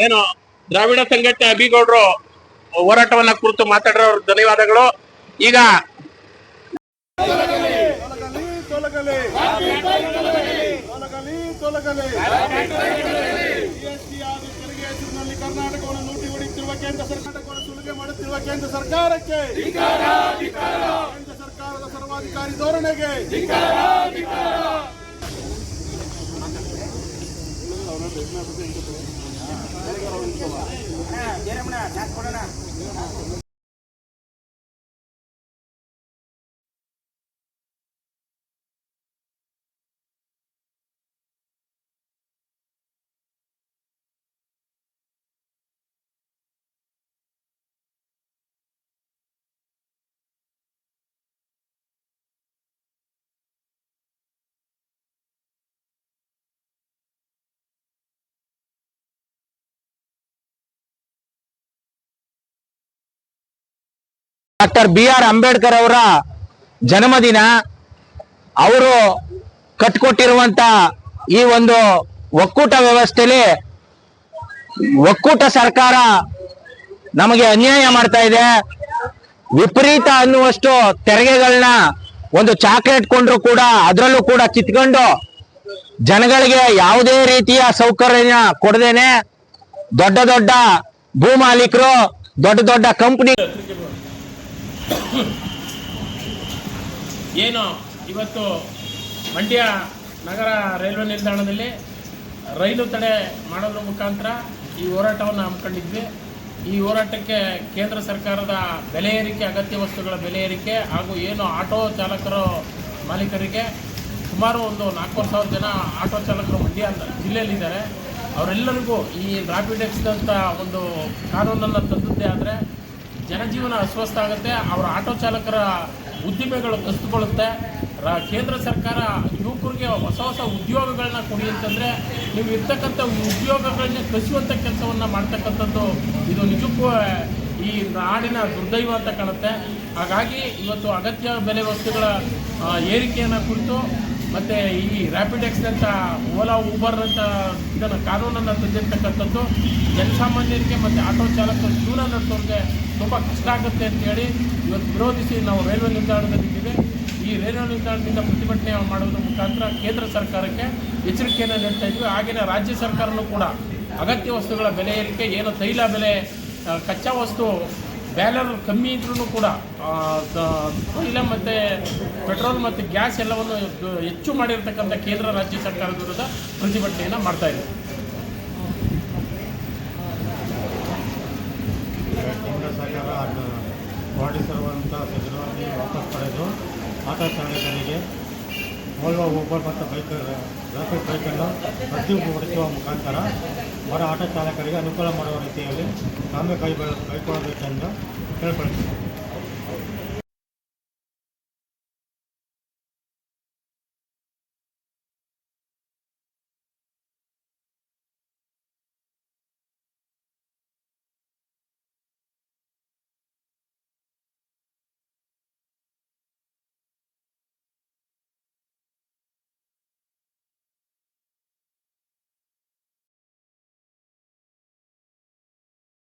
ಏನು ದ್ರಾವಿಡ ಸಂಘಟನೆ ಅಭಿಗೌಡರು ಹೋರಾಟವನ್ನ ಕುರಿತು ಮಾತಾಡಿರೋ ಧನ್ಯವಾದಗಳು. ಈಗ ಕರ್ನಾಟಕವನ್ನು ಲೂಟಿ ಹೊಡೆಯುತ್ತಿರುವ ಕೇಂದ್ರ ಸರ್ಕಾರವನ್ನು ಸುಲಿಗೆ ಮಾಡುತ್ತಿರುವ ಕೇಂದ್ರ ಸರ್ಕಾರಕ್ಕೆ ಕೇಂದ್ರ ಸರ್ಕಾರದ ಸರ್ವಾಧಿಕಾರಿ ಧೋರಣೆಗೆ ஜெரமனா ಡಾಕ್ಟರ್ ಬಿ ಆರ್ ಅಂಬೇಡ್ಕರ್ ಅವರ ಜನ್ಮದಿನ, ಅವರು ಕಟ್ಕೊಟ್ಟಿರುವಂತ ಈ ಒಂದು ಒಕ್ಕೂಟ ವ್ಯವಸ್ಥೆಯಲ್ಲಿ ಒಕ್ಕೂಟ ಸರ್ಕಾರ ನಮಗೆ ಅನ್ಯಾಯ ಮಾಡ್ತಾ ಇದೆ. ವಿಪರೀತ ಅನ್ನುವಷ್ಟು ತೆರಿಗೆಗಳನ್ನ ಒಂದು ಚಾಕ್ಲೇಟ್ ಕೊಂಡ್ರು ಕೂಡ ಅದರಲ್ಲೂ ಕೂಡ ಕಿತ್ಕೊಂಡು ಜನಗಳಿಗೆ ಯಾವುದೇ ರೀತಿಯ ಸೌಕರ್ಯ ಕೊಡದೇನೆ ದೊಡ್ಡ ದೊಡ್ಡ ಭೂ ಮಾಲೀಕರು, ದೊಡ್ಡ ದೊಡ್ಡ ಕಂಪನಿ ಏನು, ಇವತ್ತು ಮಂಡ್ಯ ನಗರ ರೈಲ್ವೆ ನಿಲ್ದಾಣದಲ್ಲಿ ರೈಲು ತಡೆ ಮಾಡೋದ್ರ ಮುಖಾಂತರ ಈ ಹೋರಾಟವನ್ನು ಹಮ್ಮಿಕೊಂಡಿದ್ವಿ. ಈ ಹೋರಾಟಕ್ಕೆ ಕೇಂದ್ರ ಸರ್ಕಾರದ ಬೆಲೆ ಏರಿಕೆ, ಅಗತ್ಯ ವಸ್ತುಗಳ ಬೆಲೆ ಏರಿಕೆ ಹಾಗೂ ಏನು ಆಟೋ ಚಾಲಕರು ಮಾಲೀಕರಿಗೆ ಸುಮಾರು ಒಂದು ನಾಲ್ಕೂವರೆ ಸಾವಿರ ಜನ ಆಟೋ ಚಾಲಕರು ಮಂಡ್ಯ ಜಿಲ್ಲೆಯಲ್ಲಿದ್ದಾರೆ. ಅವರೆಲ್ಲರಿಗೂ ಈ ರ್ಯಾಪಿಡ್ ಎಕ್ಸ್ದಂಥ ಒಂದು ಕಾನೂನನ್ನು ತಂದದ್ದೇ ಆದರೆ ಜನಜೀವನ ಅಸ್ವಸ್ಥ ಆಗುತ್ತೆ, ಅವರ ಆಟೋ ಚಾಲಕರ ಉದ್ದಿಮೆಗಳು ಕಸ್ತುಕೊಳ್ಳುತ್ತೆ ರ- ಕೇಂದ್ರ ಸರ್ಕಾರ ಯುವಕರಿಗೆ ಹೊಸ ಹೊಸ ಉದ್ಯೋಗಗಳನ್ನ ಕೊಡಿ ಅಂತಂದರೆ ನೀವು ಇರ್ತಕ್ಕಂಥ ಉದ್ಯೋಗಗಳನ್ನ ಕಸಿಯುವಂಥ ಕೆಲಸವನ್ನು ಮಾಡ್ತಕ್ಕಂಥದ್ದು ಇದು ನಿಜಕ್ಕೂ ಈ ನಾಡಿನ ದುರ್ದೈವ ಅಂತ ಕಾಣುತ್ತೆ. ಹಾಗಾಗಿ ಇವತ್ತು ಅಗತ್ಯ ಬೆಲೆ ವಸ್ತುಗಳ ಏರಿಕೆಯನ್ನು ಕುರಿತು ಮತ್ತು ಈ ರ್ಯಾಪಿಡ್ ಎಕ್ಸ್ ಅಂತ ಓಲಾ ಊಬರ್ ಅಂತ ಇದನ್ನು ಕಾನೂನನ್ನು ತಂದಿರ್ತಕ್ಕಂಥದ್ದು, ಜನಸಾಮಾನ್ಯರಿಗೆ ಮತ್ತು ಆಟೋ ಚಾಲಕರು ಜೀವನ ನಡೆಸೋರಿಗೆ ತುಂಬ ಕಷ್ಟ ಆಗುತ್ತೆ ಅಂತೇಳಿ ಇವತ್ತು ವಿರೋಧಿಸಿ ನಾವು ರೈಲ್ವೆ ನಿಲ್ದಾಣದಲ್ಲಿದ್ದೀವಿ ಈ ರೈಲ್ವೆ ನಿಲ್ದಾಣದಿಂದ ಪ್ರತಿಭಟನೆ ಮಾಡೋದ್ರ ಮುಖಾಂತರ ಕೇಂದ್ರ ಸರ್ಕಾರಕ್ಕೆ ಎಚ್ಚರಿಕೆಯನ್ನು ನೀಡ್ತಾ ಇದ್ವಿ. ಹಾಗೆಯೇ ರಾಜ್ಯ ಸರ್ಕಾರನೂ ಕೂಡ ಅಗತ್ಯ ವಸ್ತುಗಳ ಬೆಲೆ ಏರಿಕೆ, ಏನು ತೈಲ ಬೆಲೆ ಕಚ್ಚಾ ವಸ್ತು ಬ್ಯಾಲರ್ ಕಮ್ಮಿ ಇದ್ರೂ ಕೂಡ ತೈಲ ಮತ್ತು ಪೆಟ್ರೋಲ್ ಮತ್ತು ಗ್ಯಾಸ್ ಎಲ್ಲವನ್ನು ಹೆಚ್ಚು ಮಾಡಿರ್ತಕ್ಕಂಥ ಕೇಂದ್ರ ರಾಜ್ಯ ಸರ್ಕಾರದ ವಿರುದ್ಧ ಪ್ರತಿಭಟನೆಯನ್ನು ಮಾಡ್ತಾ ಕೇಂದ್ರ ಸರ್ಕಾರ ಹೊರಡಿಸಿರುವಂಥ ವಾಪಸ್ ಪಡೆದು ಆಟೋ ಚಾಲಕರಿಗೆ ಓಲ್ವೋ ಊಬರ್ ಮತ್ತು ಬೈಕ್ ರಾಪಿಡ್ ಬೈಕನ್ನು ಹೊಡೆಸುವ ಮುಖಾಂತರ ಹೊರ ಆಟೋ ಚಾಲಕರಿಗೆ ಅನುಕೂಲ ಮಾಡುವ ರೀತಿಯಲ್ಲಿ ಕ್ರಮ ಕೈಗೊಳ್ಳಬೇಕೆಂದು ಕೇಳ್ಕೊಳ್ತೀನಿ.